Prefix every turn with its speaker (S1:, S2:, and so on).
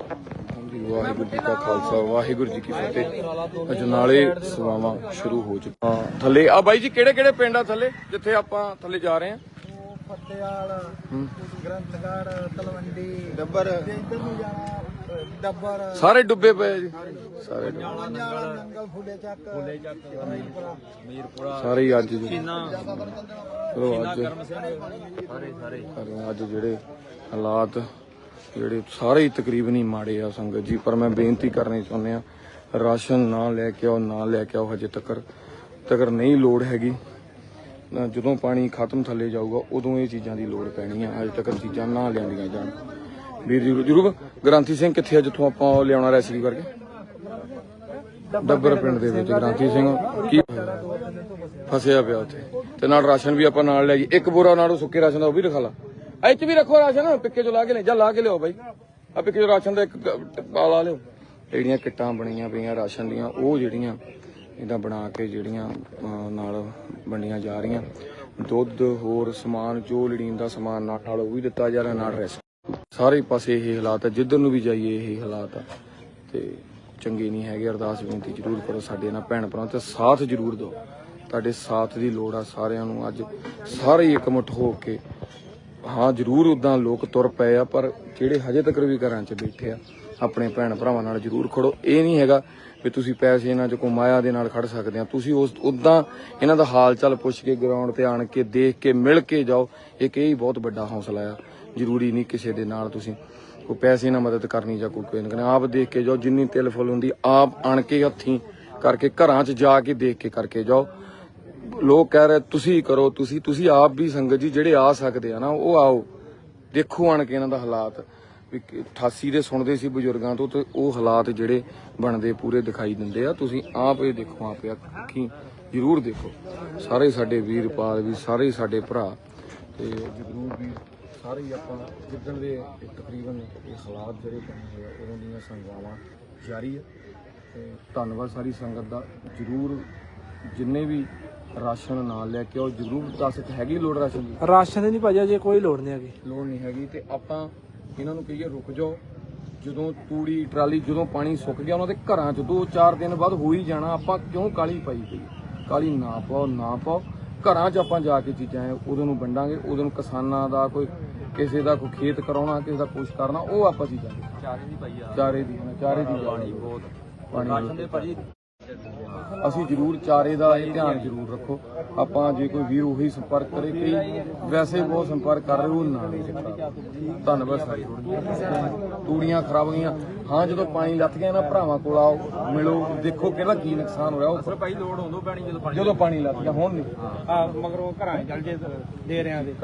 S1: ਹਾਂਜੀ ਵਾਹਿਗੁਰੂ ਜੀ ਕਾ ਖਾਲਸਾ ਵਾਹਿਗੁਰੂ ਜੀ ਕੀ ਫਤਿਹ। ਅਜਨਾਲੇ ਸਵਾਵਾਂ ਸ਼ੁਰੂ ਹੋ ਚੁੱਕਾ ਥੱਲੇ ਆ ਬਾਈ ਜੀ ਕਿਹੜੇ ਕਿਹੜੇ ਪਿੰਡ ਆ ਥੱਲੇ ਜਿੱਥੇ ਆਪਾਂ ਥੱਲੇ ਜਾ ਰਹੇ ਆ
S2: ਉਹ ਫਤਿਆਲ ਗ੍ਰੰਥਗੜ ਤਲਵੰਡੀ।
S3: ਡੱਬਰ।
S2: ਤੇ ਇੱਧਰ ਨੂੰ ਜਾਣਾ ਅਹ, ਡੱਬਰ।
S1: ਸਾਰੇ ਡੁੱਬੇ ਪਏ ਜੀ। ਸਾਰੇ ਡੁੱਬੇ।
S2: ਪੰਜਾਲ ਨੰਗਲ ਫੁੱਲੇ ਚੱਕ ਫੁੱਲੇ ਚੱਕ
S3: ਮੀਰਪੁਰਾ
S1: ਸਾਰੇ ਅੱਜ ਜੀ
S3: ਚੀਨਾ।
S1: ਚਲੋ ਅੱਜ।
S3: ਸਾਰੇ ਸਾਰੇ।
S1: ਅੱਜ ਜਿਹੜੇ ਹਾਲਾਤ ਜਿਹੜੇ ਸਾਰੇ ਹੀ ਤਕਰੀਬਨ ਹੀ ਮਾੜੇ ਆ ਸੰਗਤ ਜੀ, ਪਰ ਮੈਂ ਬੇਨਤੀ ਕਰਨੀ ਚਾਹੁੰਦੇ ਆ ਰਾਸ਼ਨ ਨਾ ਲੈ ਕੇ ਆਓ, ਨਾ ਲੈ ਕੇ ਆਓ ਹਜੇ ਤੱਕ ਤੱਕ ਨਹੀਂ ਲੋੜ ਹੈਗੀ। ਜਦੋਂ ਪਾਣੀ ਖਤਮ ਥੱਲੇ ਜਾਊਗਾ, ਉਦੋਂ ਇਹ ਚੀਜ਼ਾਂ ਦੀ ਲੋੜ ਪੈਣੀ ਆ, ਹਜੇ ਤੱਕ ਚੀਜ਼ਾਂ ਨਾ ਲਿਆਂਦੀਆਂ ਜਾਣ। ਵੀਰ ਜੀ, ਜਰੂਰ, ਗ੍ਰਾਂਥੀ ਸਿੰਘ ਕਿੱਥੇ ਆ ਜਿੱਥੋਂ ਆਪਾਂ ਲਿਆਉਣਾ ਰੈਸਕਿਊ ਕਰਕੇ? ਡੱਬਰ ਪਿੰਡ ਦੇ ਵਿੱਚ, ਗ੍ਰਾਂਥੀ ਸਿੰਘ। ਕੀ ਫਸਿਆ ਪਿਆ ਉੱਥੇ? ਤੇ ਨਾਲ ਰਾਸ਼ਨ ਵੀ ਆਪਾਂ ਨਾਲ ਲੈ ਜੀ ਇੱਕ ਬੋਰਾ ਨਾਲੋਂ ਸੁੱਕੇ ਰਾਸ਼ਨ ਦਾ ਉਹ ਵੀ ਰਖਾ ਲਾ। ਇਹ ਵੀ ਰੱਖੋ ਰਾਸ਼ਨ, ਪਿੱਕੇ ਚੋਂ ਲਾ ਕੇ ਲੈ ਜਾ ਲਾ ਕੇ ਲਿਓ ਬਾਈ। ਆ ਪਿੱਕੇ ਚੋਂ ਰਾਸ਼ਨ ਦਾ ਇੱਕ ਗ- ਲਿਓ। ਜਿਹੜੀਆਂ ਕਿੱਟਾਂ ਬਣੀਆਂ ਪਈਆਂ ਰਾਸ਼ਨ ਦੀਆਂ, ਉਹ ਜਿਹੜੀਆਂ ਇਹਦਾ ਬਣਾ ਕੇ ਜਿਹੜੀਆਂ ਨਾਲ ਵੰਡੀਆਂ ਜਾ ਰਹੀਆਂ। ਦੁੱਧ, ਹੋਰ ਸਮਾਨ, ਜੋ ਲੜੀਨ ਦਾ ਸਮਾਨ ਨਾਲ ਉਹ ਵੀ ਦਿੱਤਾ ਜਾ ਰਿਹਾ, ਨਾਲ ਰੈਸ ਸਾਰੇ ਪਾਸੇ ਇਹ ਹਾਲਾਤ ਆ, ਜਿੱਧਰ ਨੂੰ ਵੀ ਜਾਈਏ ਇਹ ਹਾਲਾਤ ਆ। ਤੇ ਚੰਗੇ ਨਹੀਂ ਹੈਗੇ, ਅਰਦਾਸ ਬੇਨਤੀ ਜ਼ਰੂਰ ਕਰੋ ਸਾਡੇ ਨਾਲ, ਭੈਣ ਭਰਾ ਤੇ ਸਾਥ ਜ਼ਰੂਰ ਦਿਓ। ਤੁਹਾਡੇ ਸਾਥ ਦੀ ਲੋੜ ਆ ਸਾਰਿਆਂ ਨੂੰ। ਅੱਜ ਸਾਰੇ ਹੀ ਇਕਮੁੱਠ ਹੋ ਕੇ ਹਾਂ, ਜ਼ਰੂਰ ਉਦਾਂ ਲੋਕ ਤੁਰ ਪਏ ਆ, ਪਰ ਜਿਹੜੇ ਹਜੇ ਤੱਕ ਵੀ ਘਰਾਂ 'ਚ ਬੈਠੇ ਆ, ਆਪਣੇ ਭੈਣ ਭਰਾਵਾਂ ਨਾਲ ਜ਼ਰੂਰ ਖੜੋ। ਇਹ ਨਹੀਂ ਹੈਗਾ ਵੀ ਤੁਸੀਂ ਪੈਸੇ ਇਹਨਾਂ 'ਚ ਕੋਈ ਮਾਇਆ ਦੇ ਨਾਲ ਖੜ ਸਕਦੇ ਆ। ਤੁਸੀਂ ਉਸ ਉਦਾਂ ਇਹਨਾਂ ਦਾ ਹਾਲ ਚਾਲ ਪੁੱਛ ਕੇ ਗਰਾਊਂਡ ਤੇ ਆਣ ਕੇ ਦੇਖ ਕੇ ਮਿਲ ਕੇ ਜਾਓ। ਇੱਕ ਇਹ ਹੀ ਬਹੁਤ ਵੱਡਾ ਹੌਸਲਾ ਆ। ਜ਼ਰੂਰੀ ਨਹੀਂ ਕਿਸੇ ਦੇ ਨਾਲ ਤੁਸੀਂ ਕੋਈ ਪੈਸੇ ਨਾਲ ਮਦਦ ਕਰਨੀ ਜਾਂ ਕੋਈ ਕੋਈ ਨਹੀਂ ਆਪ ਦੇਖ ਕੇ ਜਾਓ, ਜਿੰਨੀ ਤਿਲ ਫੁੱਲ ਹੁੰਦੀ, ਆਪ ਆਣ ਕੇ ਹੱਥੀਂ ਕਰਕੇ ਘਰਾਂ 'ਚ ਜਾ ਕੇ ਦੇਖ ਕੇ ਕਰਕੇ ਜਾਓ। ਲੋਕ ਕਹਿ ਰਹੇ, ਤੁਸੀਂ ਕਰੋ, ਤੁਸੀਂ ਤੁਸੀਂ ਆਪ ਵੀ ਸੰਗਤ ਜੀ, ਜਿਹੜੇ ਆ ਸਕਦੇ ਆ ਨਾ, ਉਹ ਆਓ। ਦੇਖੋ ਆਣ ਕੇ ਇਹਨਾਂ ਦਾ ਹਾਲਾਤ। ਵੀ ਕਿ 88 ਦੇ ਸੁਣਦੇ ਸੀ ਬਜ਼ੁਰਗਾਂ ਤੋਂ ਤੇ ਉਹ ਹਾਲਾਤ ਜਿਹੜੇ ਬਣਦੇ ਪੂਰੇ ਦਿਖਾਈ ਦਿੰਦੇ ਆ। ਤੁਸੀਂ ਆਪ ਇਹ ਦੇਖੋ, ਆਪ ਅੱਖੀਂ ਜ਼ਰੂਰ ਦੇਖੋ। ਸਾਰੇ ਸਾਡੇ ਵੀਰ ਪਾਲ ਵੀ, ਸਾਰੇ ਹੀ ਸਾਡੇ ਭਰਾ ਤੇ ਜਗਰੂਪ ਵੀ, ਸਾਰੇ ਹੀ ਆਪਾਂ ਜਿੱਦਣ ਦੇ ਤਕਰੀਬਨ ਇਹ ਹਾਲਾਤ ਜਿਹੜੇ ਬਣੇ ਹੋਏ ਆ ਉਹਨਾਂ ਦੀਆਂ ਸੰਗਵਾਵਾਂ ਜਾਰੀ ਹੈ ਤੇ ਧੰਨਵਾਦ ਸਾਰੀ ਸੰਗਤ ਦਾ। ਜਰੂਰ ਜਿੰਨੇ ਵੀ ਰਾਸ਼ਨ ਨਾਲ ਲੈ ਕੇ ਆਓ ਜਰੂਰ ਦੱਸ ਕਿ ਹੈਗੀ ਲੋੜ ਰਾਸ਼ਨ ਦੀ?
S2: ਰਾਸ਼ਨ ਦੀ ਨਹੀਂ ਭਾਜੀ ਅਜੇ ਕੋਈ ਲੋੜ ਨਹੀਂ ਹੈਗੀ।
S1: ਲੋੜ ਨਹੀਂ ਹੈਗੀ ਤੇ ਆਪਾਂ ਇਹਨਾਂ ਨੂੰ ਕਹੀਏ ਰੁਕ ਜਾਓ। ਜਦੋਂ ਤੂੜੀ ਟਰਾਲੀ ਜਦੋਂ ਪਾਣੀ ਸੁੱਕ ਗਿਆ ਉਹਨਾਂ ਦੇ ਘਰਾਂ 'ਚ ਦੋ ਚਾਰ ਦਿਨ ਬਾਅਦ ਹੋ ਹੀ ਜਾਣਾ ਆਪਾਂ ਕਿਉਂ ਕਾਲੀ ਪਾਈ ਪਈ ਕਾਲੀ ਨਾ ਪਾਓ ਨਾ ਪਾਓ। ਘਰਾਂ 'ਚ ਆਪਾਂ ਜਾ ਕੇ ਚੀਜ਼ਾਂ ਹੈ ਉਦੋਂ ਨੂੰ ਵੰਡਾਂਗੇ ਉਦੋਂ ਨੂੰ ਕਿਸਾਨਾਂ ਦਾ ਕੋਈ ਕਿਸੇ ਦਾ ਕੋਈ ਖੇਤ ਕਰਾਉਣਾ ਕਿਸੇ ਦਾ ਕੁਛ ਕਰਨਾ ਉਹ ਆਪਾਂ ਚੀਜ਼ਾਂ
S3: ਚਾਰੇ ਦੀ ਪਾਈ ਆ।
S1: ਚਾਰੇ ਦੀ ਚਾਰੇ ਦੀ
S3: ਪਾਣੀ ਬਹੁਤ।
S1: ਪਾਣੀ
S3: ਰਾਸ਼ਨ ਦੇ ਭਾਜੀ
S1: ਅਸੀਂ ਜ਼ਰੂਰ ਚਾਰੇ ਦਾ ਇਹ ਧਿਆਨ ਜ਼ਰੂਰ ਰੱਖੋ। ਆਪਾਂ ਜੇ ਕੋਈ ਵੀਰ ਉਹੀ ਸੰਪਰਕ ਕਰੇ ਕਈ ਵੈਸੇ ਬਹੁਤ ਸੰਪਰਕ ਕਰ ਰਹੇ ਉਹ ਨਾ ਧੰਨਵਾਦ ਸਾਰੀ ਤੂੜੀਆਂ ਖਰਾਬ ਗਈਆਂ ਹਾਂ ਜਦੋਂ ਪਾਣੀ ਲੱਥ ਗਿਆ ਨਾ ਭਰਾਵਾਂ ਕੋਲ ਆਓ ਮਿਲੋ ਦੇਖੋ ਕਿਹਦਾ ਕੀ ਨੁਕਸਾਨ ਹੋਇਆ ਉਹ
S3: ਭਾਈ ਲੋੜ ਹੁੰਦੋਂ ਪੈਣੀ ਜਦੋਂ ਪਾਣੀ
S1: ਜਦੋਂ ਪਾਣੀ ਲੱਥ ਗਿਆ ਹੁਣ ਨਹੀਂ।
S2: ਆ ਮਗਰੋਂ ਘਰਾਂ ਚੱਲ ਜੇ ਦੇ ਰਿਆਂ ਦੇ।